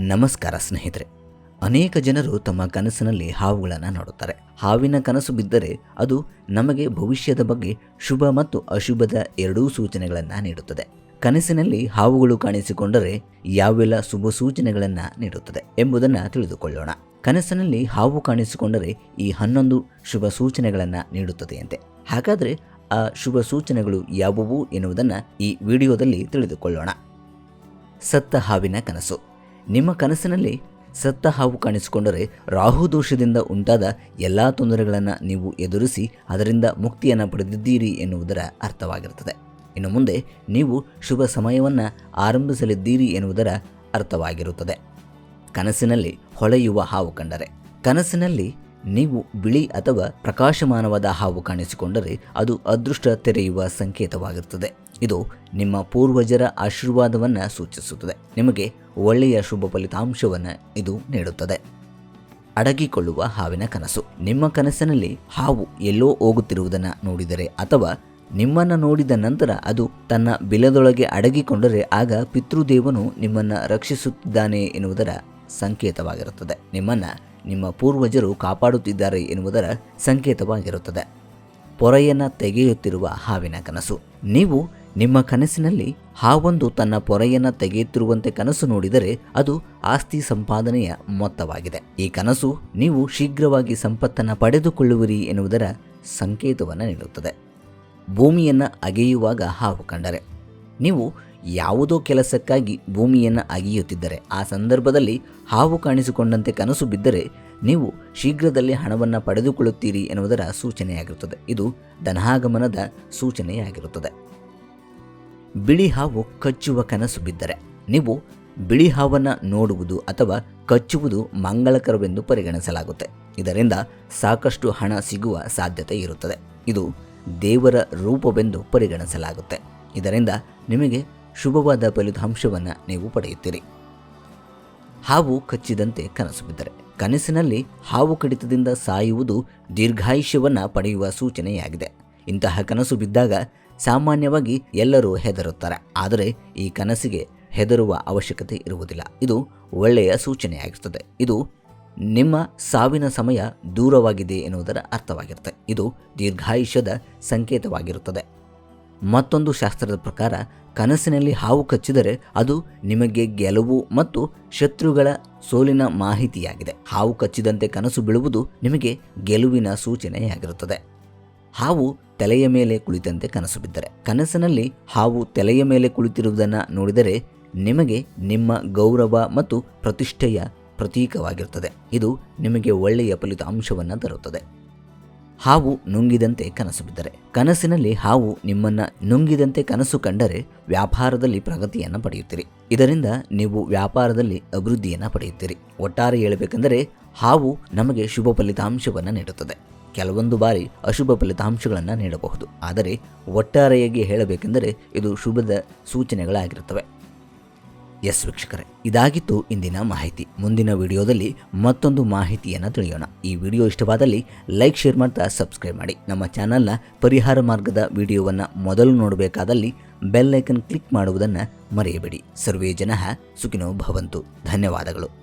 ನಮಸ್ಕಾರ ಸ್ನೇಹಿತರೆ. ಅನೇಕ ಜನರು ತಮ್ಮ ಕನಸಿನಲ್ಲಿ ಹಾವುಗಳನ್ನು ನೋಡುತ್ತಾರೆ. ಹಾವಿನ ಕನಸು ಬಿದ್ದರೆ ಅದು ನಮಗೆ ಭವಿಷ್ಯದ ಬಗ್ಗೆ ಶುಭ ಮತ್ತು ಅಶುಭದ ಎರಡೂ ಸೂಚನೆಗಳನ್ನು ನೀಡುತ್ತದೆ. ಕನಸಿನಲ್ಲಿ ಹಾವುಗಳು ಕಾಣಿಸಿಕೊಂಡರೆ ಯಾವೆಲ್ಲ ಶುಭ ಸೂಚನೆಗಳನ್ನು ನೀಡುತ್ತದೆ ಎಂಬುದನ್ನು ತಿಳಿದುಕೊಳ್ಳೋಣ. ಕನಸಿನಲ್ಲಿ ಹಾವು ಕಾಣಿಸಿಕೊಂಡರೆ ಈ ಹನ್ನೊಂದು ಶುಭ ಸೂಚನೆಗಳನ್ನು ನೀಡುತ್ತದೆಯಂತೆ. ಹಾಗಾದರೆ ಆ ಶುಭ ಸೂಚನೆಗಳು ಯಾವುವು ಎನ್ನುವುದನ್ನು ಈ ವಿಡಿಯೋದಲ್ಲಿ ತಿಳಿದುಕೊಳ್ಳೋಣ. ಸತ್ತ ಹಾವಿನ ಕನಸು. ನಿಮ್ಮ ಕನಸಿನಲ್ಲಿ ಸತ್ತ ಹಾವು ಕಾಣಿಸಿಕೊಂಡರೆ ರಾಹು ದೋಷದಿಂದ ಉಂಟಾದ ಎಲ್ಲ ತೊಂದರೆಗಳನ್ನು ನೀವು ಎದುರಿಸಿ ಅದರಿಂದ ಮುಕ್ತಿಯನ್ನು ಪಡೆದಿದ್ದೀರಿ ಎನ್ನುವುದರ ಅರ್ಥವಾಗಿರುತ್ತದೆ. ಇನ್ನು ಮುಂದೆ ನೀವು ಶುಭ ಸಮಯವನ್ನು ಆರಂಭಿಸಲಿದ್ದೀರಿ ಎನ್ನುವುದರ ಅರ್ಥವಾಗಿರುತ್ತದೆ. ಕನಸಿನಲ್ಲಿ ಹೊಳೆಯುವ ಹಾವು ಕಂಡರೆ ಕನಸಿನಲ್ಲಿ ನೀವು ಬಿಳಿ ಅಥವಾ ಪ್ರಕಾಶಮಾನವಾದ ಹಾವು ಕಾಣಿಸಿಕೊಂಡರೆ ಅದು ಅದೃಷ್ಟ ತೆರೆಯುವ ಸಂಕೇತವಾಗಿರುತ್ತದೆ. ಇದು ನಿಮ್ಮ ಪೂರ್ವಜರ ಆಶೀರ್ವಾದವನ್ನು ಸೂಚಿಸುತ್ತದೆ. ನಿಮಗೆ ಒಳ್ಳೆಯ ಶುಭ ಫಲಿತಾಂಶವನ್ನು ಇದು ನೀಡುತ್ತದೆ. ಅಡಗಿಕೊಳ್ಳುವ ಹಾವಿನ ಕನಸು. ನಿಮ್ಮ ಕನಸಿನಲ್ಲಿ ಹಾವು ಎಲ್ಲೋ ಹೋಗುತ್ತಿರುವುದನ್ನು ನೋಡಿದರೆ ಅಥವಾ ನಿಮ್ಮನ್ನು ನೋಡಿದ ನಂತರ ಅದು ತನ್ನ ಬಿಲದೊಳಗೆ ಅಡಗಿಕೊಂಡರೆ ಆಗ ಪಿತೃದೇವನು ನಿಮ್ಮನ್ನು ರಕ್ಷಿಸುತ್ತಿದ್ದಾನೆ ಎನ್ನುವುದರ ಸಂಕೇತವಾಗಿರುತ್ತದೆ. ನಿಮ್ಮನ್ನು ನಿಮ್ಮ ಪೂರ್ವಜರು ಕಾಪಾಡುತ್ತಿದ್ದಾರೆ ಎನ್ನುವುದರ ಸಂಕೇತವಾಗಿರುತ್ತದೆ. ಪೊರೆಯನ್ನು ತೆಗೆಯುತ್ತಿರುವ ಹಾವಿನ ಕನಸು. ನೀವು ನಿಮ್ಮ ಕನಸಿನಲ್ಲಿ ಹಾವೊಂದು ತನ್ನ ಪೊರೆಯನ್ನು ತೆಗೆಯುತ್ತಿರುವಂತೆ ಕನಸು ನೋಡಿದರೆ ಅದು ಆಸ್ತಿ ಸಂಪಾದನೆಯ ಮೊತ್ತವಾಗಿದೆ. ಈ ಕನಸು ನೀವು ಶೀಘ್ರವಾಗಿ ಸಂಪತ್ತನ್ನು ಪಡೆದುಕೊಳ್ಳುವಿರಿ ಎನ್ನುವುದರ ಸಂಕೇತವನ್ನು ನೀಡುತ್ತದೆ. ಭೂಮಿಯನ್ನು ಅಗೆಯುವಾಗ ಹಾವು ಕಂಡರೆ. ನೀವು ಯಾವುದೋ ಕೆಲಸಕ್ಕಾಗಿ ಭೂಮಿಯನ್ನು ಅಗೆಯುತ್ತಿದ್ದರೆ, ಆ ಸಂದರ್ಭದಲ್ಲಿ ಹಾವು ಕಾಣಿಸಿಕೊಂಡಂತೆ ಕನಸು ಬಿದ್ದರೆ ನೀವು ಶೀಘ್ರದಲ್ಲಿ ಹಣವನ್ನು ಪಡೆದುಕೊಳ್ಳುತ್ತೀರಿ ಎನ್ನುವುದರ ಸೂಚನೆಯಾಗಿರುತ್ತದೆ. ಇದು ಧನಾಗಮನದ ಸೂಚನೆಯಾಗಿರುತ್ತದೆ. ಬಿಳಿ ಹಾವು ಕಚ್ಚುವ ಕನಸು ಬಿದ್ದರೆ, ನೀವು ಬಿಳಿ ಹಾವನ್ನು ನೋಡುವುದು ಅಥವಾ ಕಚ್ಚುವುದು ಮಂಗಳಕರವೆಂದು ಪರಿಗಣಿಸಲಾಗುತ್ತೆ. ಇದರಿಂದ ಸಾಕಷ್ಟು ಹಣ ಸಿಗುವ ಸಾಧ್ಯತೆ ಇರುತ್ತದೆ. ಇದು ದೇವರ ರೂಪವೆಂದು ಪರಿಗಣಿಸಲಾಗುತ್ತೆ. ಇದರಿಂದ ನಿಮಗೆ ಶುಭವಾದ ಫಲಿತಾಂಶವನ್ನು ನೀವು ಪಡೆಯುತ್ತೀರಿ. ಹಾವು ಕಚ್ಚಿದಂತೆ ಕನಸು ಬಿದ್ದರೆ. ಕನಸಿನಲ್ಲಿ ಹಾವು ಕಡಿತದಿಂದ ಸಾಯುವುದು ದೀರ್ಘಾಯುಷ್ಯವನ್ನು ಪಡೆಯುವ ಸೂಚನೆಯಾಗಿದೆ. ಇಂತಹ ಕನಸು ಬಿದ್ದಾಗ ಸಾಮಾನ್ಯವಾಗಿ ಎಲ್ಲರೂ ಹೆದರುತ್ತಾರೆ. ಆದರೆ ಈ ಕನಸಿಗೆ ಹೆದರುವ ಅವಶ್ಯಕತೆ ಇರುವುದಿಲ್ಲ. ಇದು ಒಳ್ಳೆಯ ಸೂಚನೆಯಾಗಿರುತ್ತದೆ ಇದು ನಿಮ್ಮ ಸಾವಿನ ಸಮಯ ದೂರವಾಗಿದೆ ಎನ್ನುವುದರ ಅರ್ಥವಾಗಿರುತ್ತೆ. ಇದು ದೀರ್ಘಾಯುಷ್ಯದ ಸಂಕೇತವಾಗಿರುತ್ತದೆ. ಮತ್ತೊಂದು ಶಾಸ್ತ್ರದ ಪ್ರಕಾರ, ಕನಸಿನಲ್ಲಿ ಹಾವು ಕಚ್ಚಿದರೆ ಅದು ನಿಮಗೆ ಗೆಲುವು ಮತ್ತು ಶತ್ರುಗಳ ಸೋಲಿನ ಮಾಹಿತಿಯಾಗಿದೆ. ಹಾವು ಕಚ್ಚಿದಂತೆ ಕನಸು ಬೀಳುವುದು ನಿಮಗೆ ಗೆಲುವಿನ ಸೂಚನೆಯಾಗಿರುತ್ತದೆ. ಹಾವು ತಲೆಯ ಮೇಲೆ ಕುಳಿತಂತೆ ಕನಸು ಬಿದ್ದರೆ. ಕನಸಿನಲ್ಲಿ ಹಾವು ತಲೆಯ ಮೇಲೆ ಕುಳಿತಿರುವುದನ್ನು ನೋಡಿದರೆ ನಿಮಗೆ ನಿಮ್ಮ ಗೌರವ ಮತ್ತು ಪ್ರತಿಷ್ಠೆಯ ಪ್ರತೀಕವಾಗಿರುತ್ತದೆ. ಇದು ನಿಮಗೆ ಒಳ್ಳೆಯ ಫಲಿತಾಂಶವನ್ನು ತರುತ್ತದೆ. ಹಾವು ನುಂಗಿದಂತೆ ಕನಸು ಬಿದ್ದರೆ. ಕನಸಿನಲ್ಲಿ ಹಾವು ನಿಮ್ಮನ್ನ ನುಂಗಿದಂತೆ ಕನಸು ಕಂಡರೆ ವ್ಯಾಪಾರದಲ್ಲಿ ಪ್ರಗತಿಯನ್ನು ಪಡೆಯುತ್ತೀರಿ. ಇದರಿಂದ ನೀವು ವ್ಯಾಪಾರದಲ್ಲಿ ಅಭಿವೃದ್ಧಿಯನ್ನು ಪಡೆಯುತ್ತೀರಿ. ಒಟ್ಟಾರೆ ಹೇಳಬೇಕೆಂದರೆ ಹಾವು ನಮಗೆ ಶುಭ ಫಲಿತಾಂಶವನ್ನು ನೀಡುತ್ತದೆ. ಕೆಲವೊಂದು ಬಾರಿ ಅಶುಭ ಫಲಿತಾಂಶಗಳನ್ನು ನೀಡಬಹುದು. ಆದರೆ ಒಟ್ಟಾರೆಯಾಗಿ ಹೇಳಬೇಕೆಂದರೆ ಇದು ಶುಭದ ಸೂಚನೆಗಳಾಗಿರುತ್ತವೆ. ಎಸ್ ವೀಕ್ಷಕರೇ, ಇದಾಗಿತ್ತು ಇಂದಿನ ಮಾಹಿತಿ. ಮುಂದಿನ ವಿಡಿಯೋದಲ್ಲಿ ಮತ್ತೊಂದು ಮಾಹಿತಿಯನ್ನು ತಿಳಿಯೋಣ. ಈ ವಿಡಿಯೋ ಇಷ್ಟವಾದಲ್ಲಿ ಲೈಕ್, ಶೇರ್ ಮಾಡ್ತಾ ಸಬ್ಸ್ಕ್ರೈಬ್ ಮಾಡಿ. ನಮ್ಮ ಚಾನಲ್ನ ಪರಿಹಾರ ಮಾರ್ಗದ ವಿಡಿಯೋವನ್ನು ಮೊದಲು ನೋಡಬೇಕಾದಲ್ಲಿ ಬೆಲ್ ಐಕನ್ ಕ್ಲಿಕ್ ಮಾಡುವುದನ್ನು ಮರೆಯಬೇಡಿ. ಸರ್ವೇ ಜನ ಸುಖಿನೋ ಭವಂತು. ಧನ್ಯವಾದಗಳು.